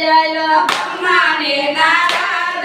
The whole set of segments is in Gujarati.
નારદ આવ્યા બ્રહ્માને નારદ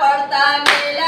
પડતા મેલા.